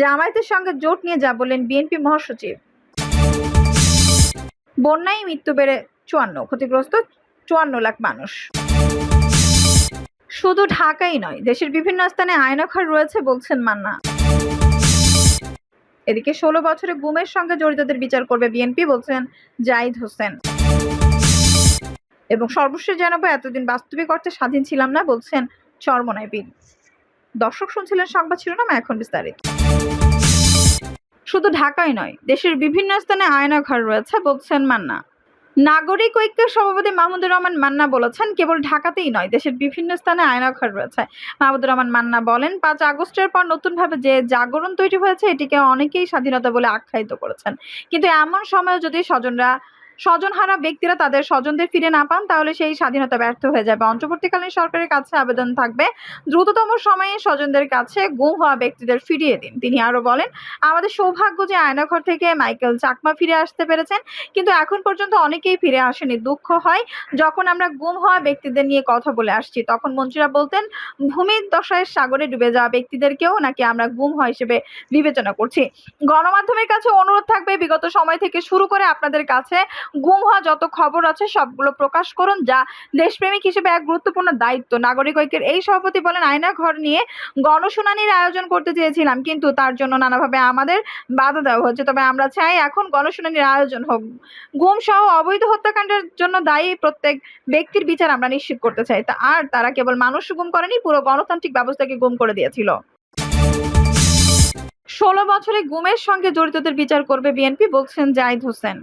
জামায়াতের সঙ্গে জোট নিয়ে যা বললেন বিএনপি মহাসচিব। বন্যায় মৃত্যু বেড়ে চুয়ান্ন, ক্ষতিগ্রস্ত চুয়ান্ন লাখ মানুষ। শুধু ঢাকাই নয়, দেশের বিভিন্ন স্থানে আয়নাঘর রয়েছে বলছেন মান্না। এদিকে ষোলো বছরে গুমের সঙ্গে জড়িতদের বিচার করবে বিএনপি বলছেন জাহিদ হোসেন। এবং সর্বশেষ জানাব, এতদিন বাস্তবিক অর্থে স্বাধীন ছিলাম না বলছেন চরমনায় দর্শক শুনছিলেন সংবাদ শিরোনাম, এখন বিস্তারিত। শুধু ঢাকায় নয়, দেশের বিভিন্ন স্থানে আয়নাঘর রয়েছে, বলছেন মান্না। নাগরিক ঐক্যের সভাপতি মাহমুদুর রহমান মান্না বলেছেন, কেবল ঢাকাতেই নয়, দেশের বিভিন্ন স্থানে আয়নাঘর রয়েছে। মাহমুদুর রহমান মান্না বলেন, পাঁচ আগস্টের পর নতুনভাবে যে জাগরণ তৈরি হয়েছে, এটিকে অনেকেই স্বাধীনতা বলে আখ্যায়িত করেছেন। কিন্তু এমন সময় যদি স্বজনরা স্বজনহারা ব্যক্তিরা তাদের স্বজনদের ফিরে না পান, তাহলে সেই স্বাধীনতা ব্যর্থ হয়ে যাবে। অন্তর্বর্তীকালীন সরকারের কাছে আবেদন থাকবে। দ্রুততম সময়ে স্বজনদের কাছে গুম হওয়া ব্যক্তিদের ফিরিয়ে দিন। তিনি আরও বলেন, আমাদের সৌভাগ্য যে আয়নাঘর থেকে মাইকেল চাকমা ফিরে আসতে পেরেছেন, কিন্তু এখন পর্যন্ত অনেকেই ফিরে আসেনি। দুঃখ হয়, যখন আমরা গুম হওয়া ব্যক্তিদের নিয়ে কথা বলে আসছি, তখন মন্ত্রীরা বলতেন, ভূমির দশায় সাগরে ডুবে যাওয়া ব্যক্তিদেরকেও নাকি আমরা গুম হওয়া হিসেবে বিবেচনা করছি। গণমাধ্যমের কাছে অনুরোধ থাকবে, বিগত সময় থেকে শুরু করে আপনাদের কাছে গুম হওয়া যত খবর আছে সবগুলো প্রকাশ করুন, যা দেশপ্রেমিক হিসেবে এক গুরুত্বপূর্ণ দায়িত্ব। নাগরিক ঐক্যের এই সভাপতি বলেন, আয়না ঘর নিয়ে গণশুনানির আয়োজন করতে চেয়েছিলাম, কিন্তু তার জন্য নানাভাবে আমাদের বাধা দেওয়া হচ্ছে। তবে আমরা চাই এখন গণশুনানির আয়োজন হোক। গুম সহ অবৈধ হত্যাকাণ্ডের জন্য দায়ী প্রত্যেক ব্যক্তির বিচার আমরা নিশ্চিত করতে চাই। তা আর তারা কেবল মানুষ গুম করেনি, পুরো গণতান্ত্রিক ব্যবস্থাকে গুম করে দিয়েছিল। ষোলো বছরে গুমের সঙ্গে জড়িতদের বিচার করবে বিএনপি, বলছেন জাহিদ হোসেন।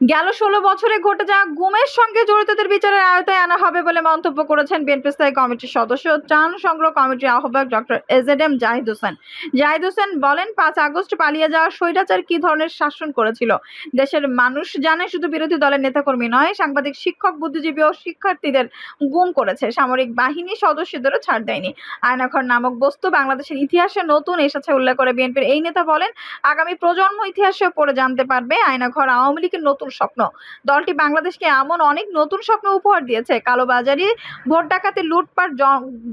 গেল ষোলো বছরে ঘটে যাওয়া গুমের সঙ্গে জড়িতদের বিচারের আয়তায় আনা হবে বলে মন্তব্য করেছেন বিএনপি স্থায়ী কমিটির সদস্য ত্রাণ সংগ্রহ কমিটির আহ্বায়ক doctor A Z M Zahid Hossain. Zahid Hossain বলেন, পাঁচ আগস্ট পালিয়ে যাওয়া স্বৈরাচার কি ধরনের শাসন করেছিল? দেশের মানুষ জানে শুধু বিরোধী দলের নেতাকর্মী নয়, সাংবাদিক, শিক্ষক, বুদ্ধিজীবী ও শিক্ষার্থীদের গুম করেছে। সামরিক বাহিনী সদস্যদেরও ছাড় দেয়নি। আয়নাঘর নামক বস্তু বাংলাদেশের ইতিহাসে নতুন এসেছে উল্লেখ করে বিএনপির এই নেতা বলেন, আগামী প্রজন্ম ইতিহাসে পড়ে জানতে পারবে, আয়নাঘর আওয়ামী লীগের নতুন স্বপ্ন। দলটি বাংলাদেশকে এমন অনেক নতুন স্বপ্ন উপহার দিয়েছে। কালোবাজারি, ভোট ডাকাতি, লুটপাট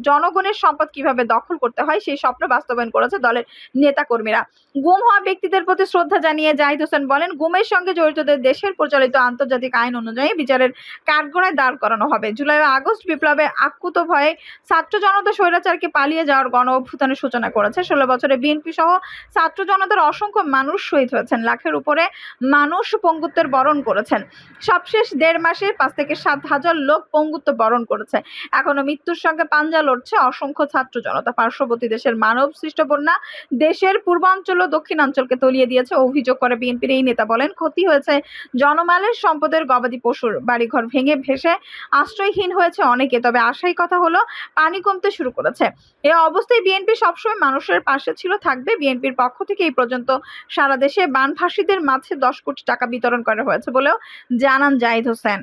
জনগণের সম্পদ কীভাবে দখল করতে হয়, সেই স্বপ্ন বাস্তবায়ন করেছে দলের নেতাকর্মীরা। গুম হওয়া ব্যক্তিদের প্রতি শ্রদ্ধা জানিয়ে জাহিদ হোসেন বলেন, গুমের সঙ্গে জড়িতদের দেশের প্রচলিত আন্তর্জাতিক আইন অনুযায়ী বিচারের কাঠগড়ায় দাঁড় করানো হবে। জুলাই ও আগস্ট বিপ্লবে আকুত ভয়ে ছাত্র জনতা স্বৈরাচারকে পালিয়ে যাওয়ার গণ অভ্যুত্থানের সূচনা করেছে। ষোলো বছরে বিএনপি সহ ছাত্র জনতার অসংখ্য মানুষ শহীদ হয়েছেন। লাখের উপরে মানুষ পঙ্গুত্বের বরণ করেছেন। সবশেষ দেড় মাসে পাঁচ থেকে সাত হাজার লোক পঙ্গুত্ব বরণ করেছে। এখনও মৃত্যুর সঙ্গে পাঞ্জা লড়ছে অসংখ্য ছাত্র জনতা। পার্শ্ববর্তী দেশের মানব সৃষ্ট বন্যা দেশের পূর্বাঞ্চল ও দক্ষিণাঞ্চলকে তলিয়ে দিয়েছে অভিযোগ করে বিএনপির এই নেতা বলেন, ক্ষতি হয়েছে জনমালের সম্পদের গবাদি পশুর। বাড়িঘর ভেঙে ভেসে আশ্রয়হীন হয়েছে অনেকে। তবে আশাই কথা হলো, পানি কমতে শুরু করেছে। এ অবস্থায় বিএনপি সবসময় মানুষের পাশে ছিল, থাকবে। বিএনপির পক্ষ থেকে এই পর্যন্ত সারা দেশে বানফাসীদের মাঝে দশ কোটি টাকা বিতরণ করা হয়েছে। বলেও জানান জাহিদ হোসেন।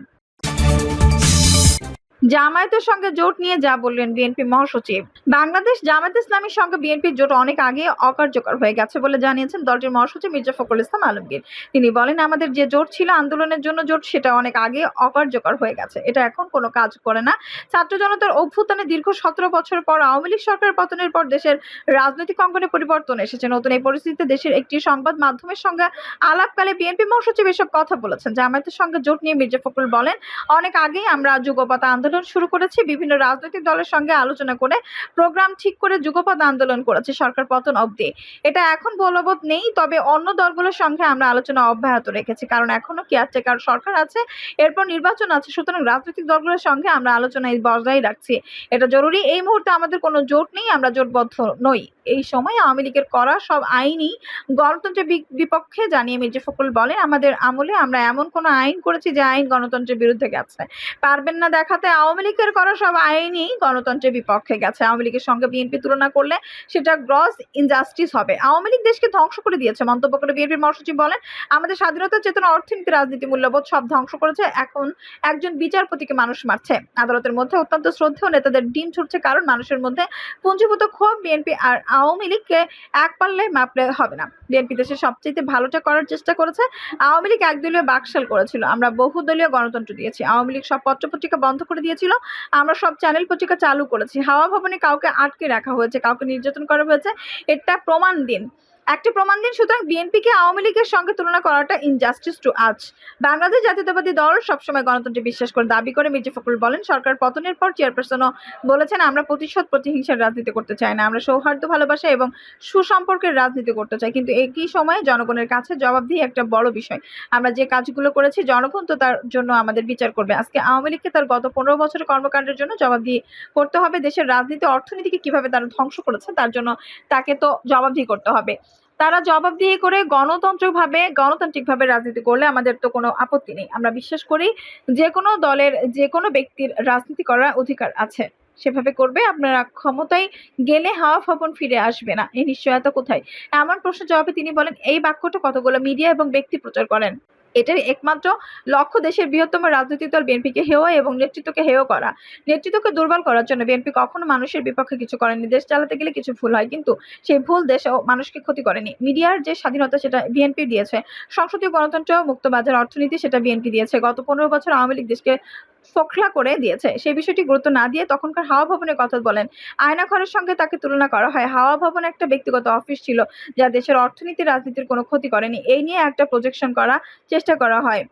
জামায়াতের সঙ্গে জোট নিয়ে যা বললেন বিএনপি মহাসচিব। বাংলাদেশ জামায়াত ইসলামীর সঙ্গে বিএনপির জোট অনেক আগে অকার্যকর হয়ে গেছে বলে জানিয়েছেন দলটির মহাসচিব মির্জা ফখরুল ইসলাম আলমগীর। তিনি বলেন, আমাদের যে জোট ছিল, আন্দোলনের জন্য জোট, সেটা অনেক আগে অকার্যকর হয়ে গেছে। এটা এখন কোনো কাজ করে না। ছাত্র জনতার অভ্যুত্থানে দীর্ঘ সতেরো বছর পর আওয়ামী লীগ সরকারের পতনের পর দেশের রাজনৈতিক অঙ্গনে পরিবর্তন এসেছে। নতুন এই পরিস্থিতিতে দেশের একটি সংবাদ মাধ্যমের সঙ্গে আলাপকালে বিএনপি মহাসচিব এসব কথা বলেছেন। জামায়াতের সঙ্গে জোট নিয়ে মির্জা ফখরুল বলেন, অনেক আগেই আমরা যুগপথ আন্দোলন শুরু করেছি। বিভিন্ন রাজনৈতিক দলের সঙ্গে আলোচনা করে প্রোগ্রাম ঠিক করে যুগপথ আন্দোলন করেছে সরকার পতন অবধি। এটা এখন বলবৎ নেই, তবে অন্য দলগুলোর সঙ্গে আমরা আলোচনা অব্যাহত রেখেছি। কারণ এখনও কেয়ারটেকার সরকার আছে, এরপর নির্বাচন আছে, সুতরাং রাজনৈতিক দলগুলোর সঙ্গে আমরা আলোচনায় বজায় রাখছি। এটা জরুরি। এই মুহূর্তে আমাদের কোনো জোট নেই, আমরা জোটবদ্ধ নই। এই সময় আওয়ামী লীগের করা সব আইনই গণতন্ত্রের বিপক্ষে, জানিয়ে মির্জা ফখরুল বলেন, আমাদের আমলে আমরা এমন কোনো আইন করেছি যে আইন গণতন্ত্রের বিরুদ্ধে গেছে। পারবেন না দেখাতে আওয়ামী লীগের করা সব আইনই গণতন্ত্রের বিপক্ষে গেছে। আওয়ামী লীগের সঙ্গে বিএনপি তুলনা করলে সেটা গ্রস ইনজাস্টিস হবে। আওয়ামী লীগ দেশকে ধ্বংস করে দিয়েছে, মন্তব্য করে বিএনপির মহাসচিব বলেন, আমাদের স্বাধীনতা চেতনা অর্থনীতি, রাজনীতি মূল্যবোধ সব ধ্বংস করেছে। এখন একজন বিচারপতিকে মানুষ মারছে। আদালতের মধ্যে অত্যন্ত শ্রদ্ধেয় নেতাদের ডিম ছুটছে কারণ মানুষের মধ্যে পুঞ্জীভূত ক্ষোভ বিএনপি আর আওয়ামী লীগকে এক পাল্লায় মাপলে হবে না। বিএনপি দেশের সবচেয়ে ভালোটা করার চেষ্টা করেছে, আওয়ামী লীগ একদলীয় বাকশাল করেছিল। আমরা বহুদলীয় গণতন্ত্র দিয়েছি। আওয়ামী লীগ সব পত্রপত্রিকা বন্ধ করে দিয়েছিল। আমরা সব চ্যানেল পত্রিকা চালু করেছি। হাওয়া ভবনে কাউকে আটকে রাখা হয়েছে, কাউকে নির্যাতন করা হয়েছে। এটা প্রমাণ দিন। একটি প্রমাণ দিন, সুতরাং বিএনপিকে আওয়ামী লীগের সঙ্গে তুলনা করাটা ইনজাস্টিস টু আজ বাংলাদেশ জাতীয়তাবাদী দল সবসময় গণতন্ত্রে বিশ্বাস করে, দাবি করে মির্জা ফখরুল বলেন, সরকার পতনের পর চেয়ারপারসনও বলেছেন, আমরা প্রতিশোধ, প্রতিহিংসার রাজনীতি করতে চাই না, আমরা সৌহার্দ্য, ভালোবাসা এবং সুসম্পর্কের রাজনীতি করতে চাই। কিন্তু একই সময়ে জনগণের কাছে জবাবদিহি একটা বড় বিষয়। আমরা যে কাজগুলো করেছি, জনগণ তো তার জন্য আমাদের বিচার করবে। আজকে আওয়ামী লীগকে তার গত পনেরো বছরের কর্মকাণ্ডের জন্য জবাবদিহি করতে হবে। দেশের রাজনীতি, অর্থনীতিকে কীভাবে তারা ধ্বংস করেছে, তার জন্য তাকে তো জবাবদিহি করতে হবে। তারা জবাব দিয়ে করে গণতন্ত্রভাবে, গণতান্ত্রিকভাবে রাজনীতি করলে আমাদের তো কোনো আপত্তি নেই। আমরা বিশ্বাস করি যে কোনো দলের, যে কোনো ব্যক্তির রাজনীতি করার অধিকার আছে। সেভাবে করবে, আপনারা ক্ষমতায় গেলে হাওয়া ফপন ফিরে আসবে না। এই নিশ্চয়তা কোথায়? এমন প্রশ্নের জবাবে তিনি বলেন, এই বাক্যটা কতগুলো মিডিয়া এবং ব্যক্তি প্রচার করেন। এটার একমাত্র লক্ষ্য দেশের বৃহত্তম রাজনৈতিক দল বিএনপিকে হেয় এবং নেতৃত্বকে হেয় করা। নেতৃত্বকে দুর্বল করার জন্য বিএনপি কখনো মানুষের বিপক্ষে কিছু করেনি। দেশ চালাতে গেলে কিছু ভুল হয়, কিন্তু সেই ভুল দেশ ও মানুষকে ক্ষতি করেনি। মিডিয়ার যে স্বাধীনতা সেটা বিএনপি দিয়েছে। সংসদীয় গণতন্ত্র মুক্ত বাজার অর্থনীতি সেটা বিএনপি দিয়েছে। গত পনেরো বছর আওয়ামী লীগ দেশকে ফোকলা করে দিয়েছে। সেই বিষয়টি গুরুত্ব না দিয়ে তখনকার হাওয়া ভবনের কথা বলেন। আয়না ঘরের সঙ্গে তাকে তুলনা করা হয়। হাওয়া ভবন একটা ব্যক্তিগত অফিস ছিল যা দেশের অর্থনীতি, রাজনীতির কোনো ক্ষতি করেনি। এই নিয়ে একটা প্রজেকশন করা চেষ্টা করা হয়।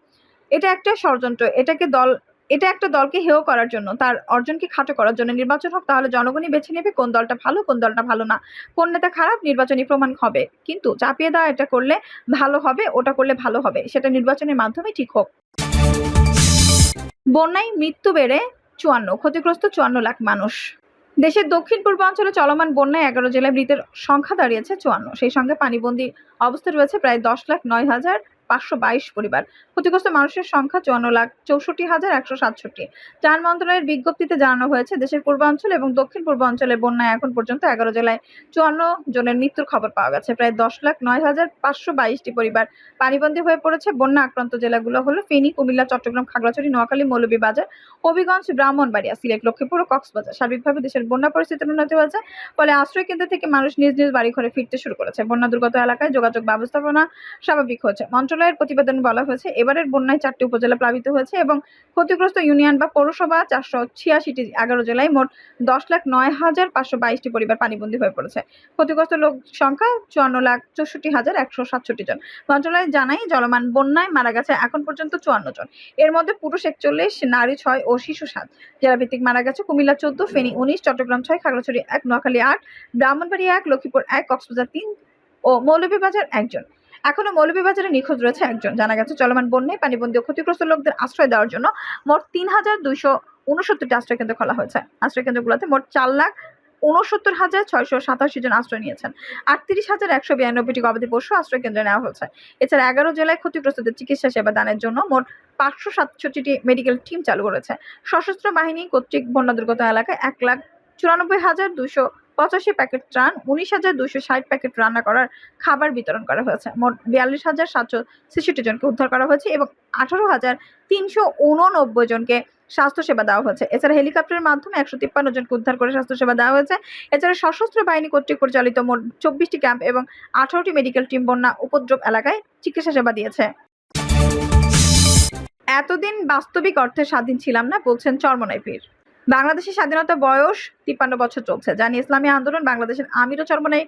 এটা একটা ষড়যন্ত্র। এটাকে দল, এটা একটা দলকে হেয় করার জন্য, তার অর্জনকে খাটো করার জন্য নির্বাচন হোক, তাহলে জনগণই বেছে নেবে কোন দলটা ভালো, কোন দলটা ভালো না। কোন নেতা খারাপ, নির্বাচনী প্রমাণ হবে। কিন্তু চাপিয়ে দেওয়া এটা করলে ভালো হবে, ওটা করলে ভালো হবে। সেটা নির্বাচনের মাধ্যমে ঠিক হোক। বন্যায় মৃত্যু বেড়ে চুয়ান্ন, ক্ষতিগ্রস্ত চুয়ান্ন লাখ মানুষ। দেশের দক্ষিণ পূর্বাঞ্চলে চলমান বন্যায় এগারো জেলায় মৃতের সংখ্যা দাঁড়িয়েছে চুয়ান্ন। সেই সঙ্গে পানিবন্দী অবস্থা রয়েছে প্রায় দশ লাখ নয় হাজার পাঁচশো বাইশ পরিবার। ক্ষতিগ্রস্ত মানুষের সংখ্যা চুয়ান্ন লাখ চৌষট্টি হাজার একশো সাতষট্টি। ত্রাণ মন্ত্রণালয়ের বিজ্ঞপ্তিতে জানানো হয়েছে, দেশের পূর্বাঞ্চল এবং দক্ষিণ পূর্বাঞ্চলের বন্যায় এখন পর্যন্ত এগারো জেলায় চুয়ান্ন জনের মৃত্যুর খবর পাওয়া গেছে। প্রায় দশ লাখ নয় হাজার পাঁচশো বাইশটি পরিবার পানিবন্দী হয়ে পড়েছে। বন্যা আক্রান্ত জেলাগুলো হলো ফেনী, কুমিল্লা, চট্টগ্রাম, খাগড়াছড়ি, নোয়াখালী, মৌলভীবাজার, হবিগঞ্জ, ব্রাহ্মণবাড়িয়া, সিলেট, লক্ষ্মীপুর ও কক্সবাজার। সার্বিকভাবে দেশের বন্যা পরিস্থিতির উন্নতি হয়েছে, ফলে আশ্রয় কেন্দ্র থেকে মানুষ নিজ নিজ বাড়ি ঘরে ফিরতে শুরু করেছে। বন্যা দুর্গত এলাকায় যোগাযোগ ব্যবস্থাপনা স্বাভাবিক হয়েছে। মন্ত্রণালয়ের প্রতিবেদনে বলা হয়েছে, এবারের বন্যায় চারটি উপজেলা প্লাবিত হয়েছে এবং ক্ষতিগ্রস্ত ইউনিয়ন বা পৌরসভা চারশো ছিয়াশিটি এগারো জেলায় মোট দশ লাখ নয় হাজার পাঁচশো বাইশটি পরিবার পানিবন্দী হয়ে পড়েছে। ক্ষতিগ্রস্ত লোক সংখ্যা চুয়ান্ন লাখ চৌষট্টি হাজার একশো সাতষট্টি জন। মন্ত্রণালয় জানায়, জলমান বন্যায় মারা গেছে এখন পর্যন্ত চুয়ান্ন জন। এর মধ্যে পুরুষ একচল্লিশ, নারী ছয় ও শিশু সাত। জেলা ভিত্তিক মারা গেছে কুমিল্লা চোদ্দ, ফেনী উনিশ, চট্টগ্রাম ছয়, খাগড়াছড়ি এক, নোয়াখালী আট, ব্রাহ্মণবাড়িয়া এক, লক্ষ্মীপুর এক, কক্সবাজার তিন ও মৌলভীবাজার একজন। এখনও মৌলভীবাজারে নিখোঁজ রয়েছে একজন। জানা গেছে, চলমান বন্যায় পানিবন্দী ও ক্ষতিগ্রস্ত লোকদের আশ্রয় দেওয়ার জন্য মোট তিন হাজার দুইশো উনসত্তরটি আশ্রয় কেন্দ্র খোলা হয়েছে। আশ্রয় কেন্দ্রগুলোতে মোট চার লাখ উনসত্তর হাজার ছয়শো সাতাশি জন আশ্রয় নিয়েছেন। আটত্রিশ হাজার একশো বিরানব্বইটি গবাদি পশু আশ্রয় কেন্দ্রে নেওয়া হয়েছে। এছাড়া এগারো জেলায় ক্ষতিগ্রস্তদের চিকিৎসা সেবা দানের জন্য মোট পাঁচশো সাতষট্টিটি মেডিকেল টিম চালু করেছে। সশস্ত্র বাহিনী কর্তৃক বন্যা দুর্গত এলাকায় এক লাখ চুরানব্বই হাজার দুশো পঁচাশি প্যাকেট ত্রাণ, উনিশ হাজার দুশো ষাট প্যাকেট রান্না করার খাবার বিতরণ করা হয়েছে। মোট বিয়াল্লিশ হাজার সাতশো ছেষট্টি জনকে উদ্ধার করা হয়েছে এবং আঠারো হাজার তিনশো উননব্বই জনকে স্বাস্থ্যসেবা দেওয়া হয়েছে। এছাড়া হেলিকপ্টারের মাধ্যমে একশো তিপ্পান্ন জনকে উদ্ধার করে স্বাস্থ্যসেবা দেওয়া হয়েছে। এছাড়া সশস্ত্র বাহিনী কর্তৃক পরিচালিত মোট চব্বিশটি ক্যাম্প এবং আঠারোটি মেডিকেল টিম বন্যা উপদ্রব এলাকায় চিকিৎসা সেবা দিয়েছে। এতদিন বাস্তবিক অর্থে স্বাধীন ছিলাম না, বলছেন চরমনাই পীর বাংলাদেশের স্বাধীনতা বয়স তিপ্পান্ন বছর চলছে। জানি ইসলামী আন্দোলন বাংলাদেশের আমিরও চরমনাই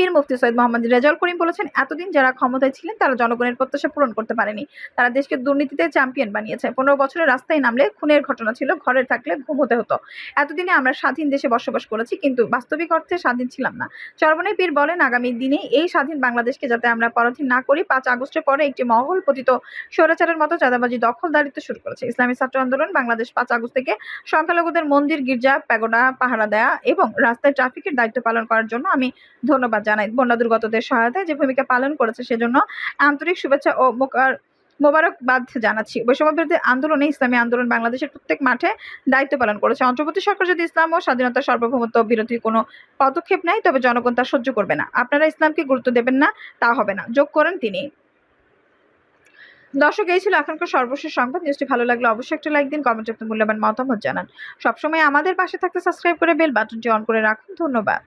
পীর মুফতি সৈয়দ মোহাম্মদ রেজাউল করিম বলেছেন, এতদিন যারা ক্ষমতায় ছিলেন, তারা জনগণের প্রত্যাশা পূরণ করতে পারেনি। তারা দেশকে দুর্নীতিতে চ্যাম্পিয়ন বানিয়েছে। পনেরো বছরের রাস্তায় নামলে খুনের ঘটনা ছিল ঘরে থাকলে ঘুম হতে হতো। এতদিনে আমরা স্বাধীন দেশে বসবাস করেছি, কিন্তু বাস্তবিক অর্থে স্বাধীন ছিলাম না। চরমনাই পীর বলেন, আগামী দিনে এই স্বাধীন বাংলাদেশকে যাতে আমরা পরাধীন না করি, পাঁচ আগস্টের পরে একটি মহল পতিত স্বৈরাচারের মতো চাঁদাবাজি দখলদারিত্ব শুরু করেছে। ইসলামী ছাত্র আন্দোলন, বাংলাদেশ পাঁচ আগস্ট থেকে সংখ্যালঘুদের মন্দির, গির্জা, প্যাগোডা, পাহারা দেয়া এবং রাস্তায় ট্রাফিকের দায়িত্ব পালন করার জন্য আমি ধন্যবাদ জানাই বন্যা দুর্গতদের সহায়তায় যে ভূমিকা পালন করেছে সেজন্য আন্তরিক শুভেচ্ছা ও মোকার মোবারকবাদ জানাচ্ছি। বৈষম্য বিরোধী আন্দোলনে ইসলামী আন্দোলন বাংলাদেশের প্রত্যেক মাঠে দায়িত্ব পালন করেছে। অন্তর্বর্তী সরকার যদি ইসলাম ও স্বাধীনতা সার্বভৌমত্ব বিরোধী কোনো পদক্ষেপ নেয়, তবে জনগণ তা সহ্য করবে না। আপনারা ইসলামকে গুরুত্ব দেবেন না, তা হবে না। যোগ করেন তিনি। দর্শক, এই ছিল এখনকার সর্বশেষ সংবাদ। নিউজটি ভালো লাগলে অবশ্যই একটা লাইক দিন, কমেন্টে মূল্যবান মতামত জানান। সবসময় আমাদের পাশে থাকতে সাবস্ক্রাইব করে বেল বাটনটি অন করে রাখুন। ধন্যবাদ।